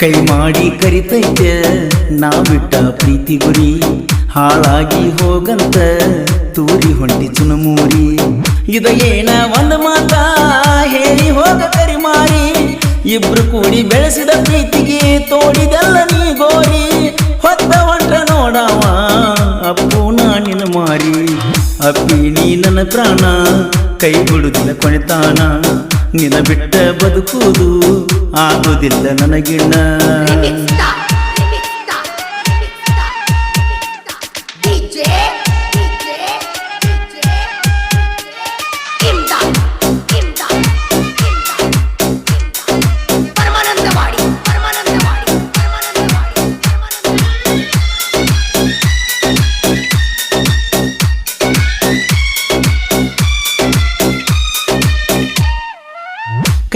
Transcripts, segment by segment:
ಕೈ ಮಾಡಿ ಕರಿತೈತೆ, ನಾ ಬಿಟ್ಟ ಪ್ರೀತಿ ಗುರಿ, ಹಾಳಾಗಿ ಹೋಗಂತ ತೂರಿ ಹೊಂಟಿ ಚುನಮೂರಿ. ಇದ ಏನ ಒಂದ್ ಮಾತ, ಹೇಳಿ ಹೋಗ ಕರಿಮಾರಿ ಇಬ್ರು ಕೂಡಿ ಬೆಳೆಸಿದ ಪ್ರೀತಿಗೆ ತೋಡಿದಲ್ಲ ನೀ ಗೋರಿ. ಹೊತ್ತ ಹೊಂಟ ನೋಡವ, ಅಪ್ಪು ನಾನಿನ ಮಾರಿ. ಅಪ್ಪಿ ನೀ ನನ್ನ ಪ್ರಾಣ, ಕೈ ಬಿಡುದಿಲ್ಲ ಕೊನೆತಾನ ನಿನ ಬಿಟ್ಟ ಬದುಕುವುದು ಆಗುವುದಿಲ್ಲ ನನಗಿಣ್ಣ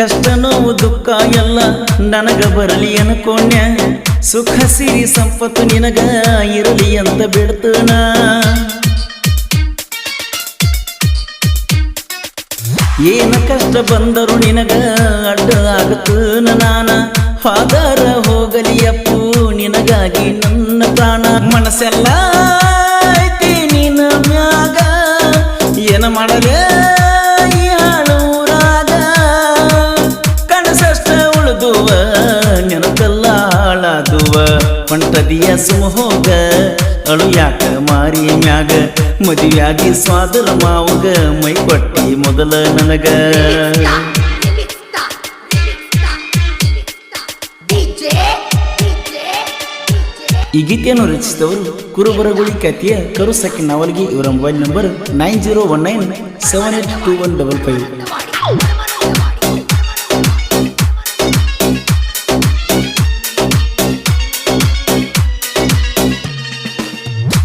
ಕಷ್ಟ ನೋವು ದುಃಖ ಎಲ್ಲ ನನಗ ಬರಲಿ ಅನ್ಕೊಂಡ್ಯ ಸುಖ ಸಿರಿ ಸಂಪತ್ತು ನಿನಗ ಇರಲಿ ಅಂತ ಬಿಡ್ತನ. ಏನು ಕಷ್ಟ ಬಂದರು ನಿನಗ ಅಡ್ಡ ಆಗತನ ನಾನ. ಫಾದರ ಹೋಗಲಿ ಅಪ್ಪು, ನಿನಗಾಗಿ ನನ್ನ ಪ್ರಾಣ. ಮನಸ್ಸೆಲ್ಲ ಐತಿ ನಿನ್ನ ಮ್ಯಾಗ. ಏನ ಮಾಡಲೇ ಹಾಳಾದುವ ಹೊಂಟದಿಯ ಸುಮಹೋಗ ಅಳು ಯಾಕ ಮಾರಿ ಮ್ಯಾಗ? ಮದುವೆಯಾಗಿ ಸ್ವಾದರ ಮಾವಗ. ಮೈ ಕೊಟ್ಟಿ ಮೊದಲ ನನಗ. ಈ ಗೀತೆಯನ್ನು ರಚಿಸಿದವರು ಕುರುಬರಗುಳಿ ಖ್ಯಾತಿಯ ಕರುಸಕ್ಕಿ ನಾವಲ್ಗಿ. ಇವರ mobile number nine zero one nine seven eight two one double five.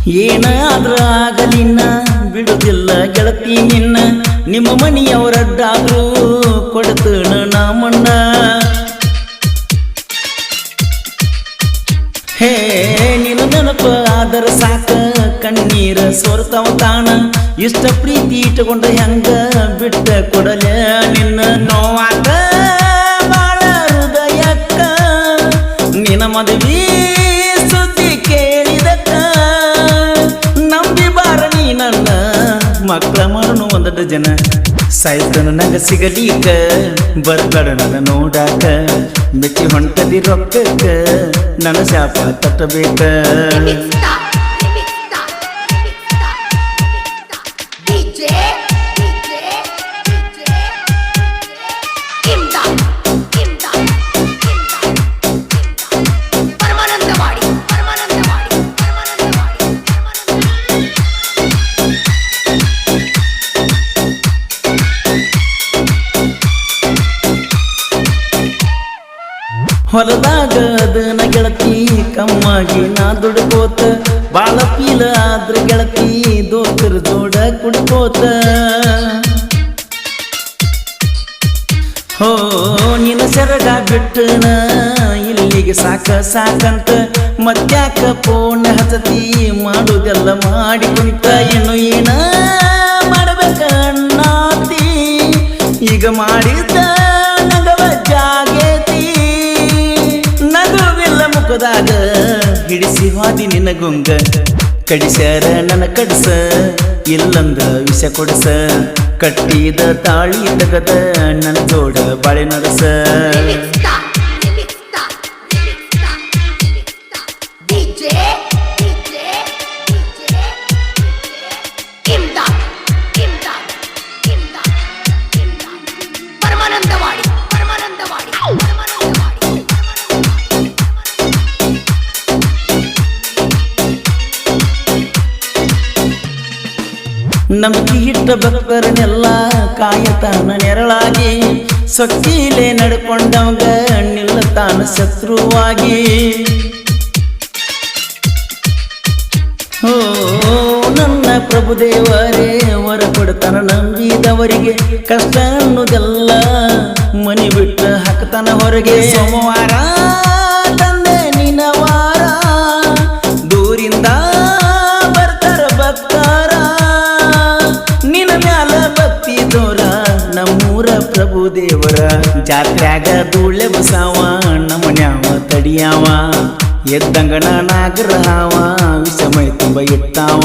ಏನಾದ್ರ ಆಗಲಿನ್ನ ಬಿಡುದಿಲ್ಲ ಗೆಳತಿ ನಿನ್ನ. ನಿಮ್ಮ ಮನೆಯವರದ್ದಾದ್ರೂ ಕೊಡ್ತಣ ನಮ್ಮಣ್ಣ ಮಣ್ಣ? ಹೇ, ನಿನ್ನ ನೆನಪು ಆದರ ಸಾಕ. ಕಣ್ಣೀರ ಸೋರ್ತಾವ ತಾಣ. ಇಷ್ಟ ಪ್ರೀತಿ ಇಟ್ಟುಕೊಂಡ ಹೆಂಗ ಬಿಟ್ಟ ಕೊಡಲೆ ನಿನ್ನ ನೋವಾಗ ಬಾಳ ಹೃದಯಕ್ಕ ನಿನ್ನ ಮದುವೆ ಮಕ್ಕಳ ಒಂದೊಂದು ಜನ. ಸಾಯ್ತನು ನಂಗ ಸಿಗಲೀಕ ಬರ್ಬೇಡ ನನ್ನ ನೋಡಾಕ. ಮೆಚ್ಚಿ ಹೊಂಟದಿ ರೊಕ್ಕಕ್ಕ, ನನ್ನ ಶಾಪ ತಟ್ಟಬೇಕ. ಹೊಲದಾಗ ಅದನ ಗೆಳತಿ, ಕಮ್ಮಾಗಿ ನಾ ದುಡ್ಕೋತ. ಬಾಳ ಪೀಲ ಆದ್ರ ಗೆಳತಿ, ದೋಸ್ತರ ಜೋಡ ಕುಡ್ಕೋತ ಹೋ, ನಿನ್ನ ಸೆರಗ ಬಿಟ್ಟನ ಇಲ್ಲಿಗೆ ಸಾಕ ಸಾಕಂತ. ಮತ್ತ್ಯಾಕ ಪೋಣ ಹಸತಿ ಮಾಡುದೆಲ್ಲ ಮಾಡಿ ಕುಂತ ಏನು ಏನ ಮಾಡ್ಬೇಕ ಅಣ್ಣಾತಿ? ಈಗ ಮಾಡಿದ ಮುಖದಾಗ ಹಿಡಿಸಿ ಹಾದಿ ನಿನ್ನ ಗುಂಗ. ಕಡಿಸ್ಯಾರ ನನ್ನ ಕಡ್ಸ ಇಲ್ಲಂದ ವಿಷ ಕೊಡಸ. ಕಟ್ಟಿದ ತಾಳಿ ತಗದ ನನ್ನ ಜೋಡ ಬಾಳೆ ನರಸ. ನಂಬಿಕೆ ಹಿಟ್ಟ ಭಕ್ತರನ್ನೆಲ್ಲ ಕಾಯತಾನ ನೆರಳಾಗಿ, ಸೊಕ್ಕೀಲೆ ನಡ್ಕೊಂಡವಂಗ ತಾನು ಶತ್ರುವಾಗಿ. ಓ, ನನ್ನ ಪ್ರಭುದೇವರೇ ವರ ಕೊಡ್ತಾನ ನಂಬಿದವರಿಗೆ ಕಷ್ಟ ಅನ್ನೋದೆಲ್ಲ ಮನಿ ಬಿಟ್ಟು ಹಾಕ್ತಾನ ಹೊರಗೆ. ಸೋಮವಾರ ದೇವರ ಜಾತ್ರ್ಯಾಗ ಧೂಳೆ ಬಸಾವ ನಮ್ಮನ್ಯಾವ ತಡಿಯಾವ ಎದ್ದಂಗಣ ನಾಗರ ಹಾವ ವಿಷಮೈ ತುಂಬ ಇಟ್ಟಾವ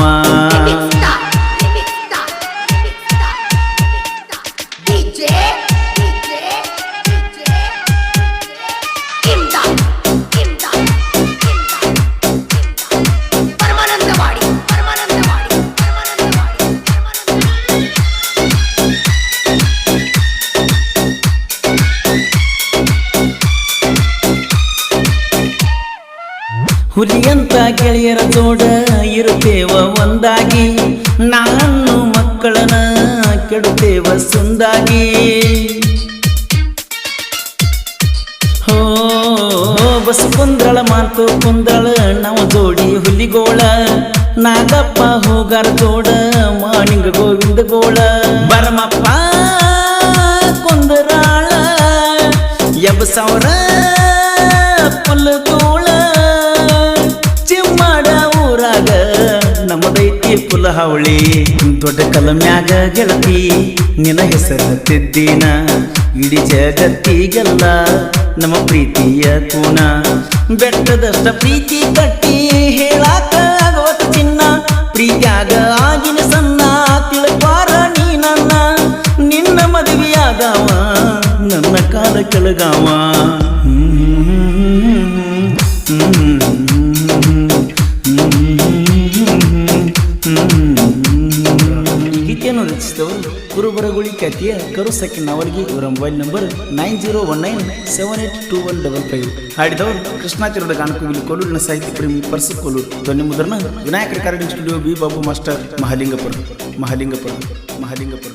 ಹುಲಿಯಂತ ಗೆಳೆಯರ ಜೋಡ ಇರುತ್ತೇವ ಒಂದಾಗಿ. ನಾನು ಮಕ್ಕಳನ್ನ ಕೆಡುತ್ತೇವ ಸುಂದಾಗಿ. ಹೋ ಬಸ್ ಕುಂದ್ರಳ ಮಾತು ಕುಂದಳ ನಾವು ಜೋಡಿ ಹುಲಿಗೋಳ. ನಾಗಪ್ಪ ಹೋಗಾರ ಜೋಡ, ಮಾಣಿಂಗ ಗೋವಿಂದ ಗೋಳ. ಬರಮಪ್ಪ ಕುಂದರಾಳ ಎಬ ಸಾವಿರ ಪುಲ್ಲಗೋಳ ಹಾವಳಿ ದೊಡ್ಡ ಕಲಮ್ಯಾಗ ಗೆಳತಿ ನಿನ ಹೆಸರು ತಿದ್ದೀನ, ಇಡೀ ಜಗತ್ತಿಗೆಲ್ಲ ನಮ್ಮ ಪ್ರೀತಿಯ ಕೂನ ಬೆಟ್ಟದಷ್ಟ ಪ್ರೀತಿ ಕಟ್ಟಿ ಹೇಳಾಕ ಆಗವತ ಚಿನ್ನ. ಪ್ರೀತಿಯಾಗ ಆಗಿನ ಸಣ್ಣ ತಿಳ್ಪಾರ ನೀ ನನ್ನ. ನಿನ್ನ ಮದುವೆಯಾದವ ನನ್ನ ಕಾಲ ಕೆಳಗಾವ. ರಚಿಸಿದವರು ಕುರುಬರಗುಳಿ ಖ್ಯಾತಿಯ ಕರು ಸೆಕೆಂಡ್ ಅವರಿಗೆ ಇವರ mobile number nine zero one nine seven eight two one double five. ಹಾಡಿದವರು ಕೃಷ್ಣಾಚಾರ್ಯದ ಗಾನಕೋಗಿಲಿ ಕೋಲೂರಿನ ಸಾಹಿತ್ಯ ಪ್ರೇಮಿ ಪರ್ಸು ಕೋಲೂರು. ಧ್ವನಿ ಮುದ್ರಣ Vinayaka recording studio B Babu master Mahalingapur. Mahalingapur. Mahalingapur.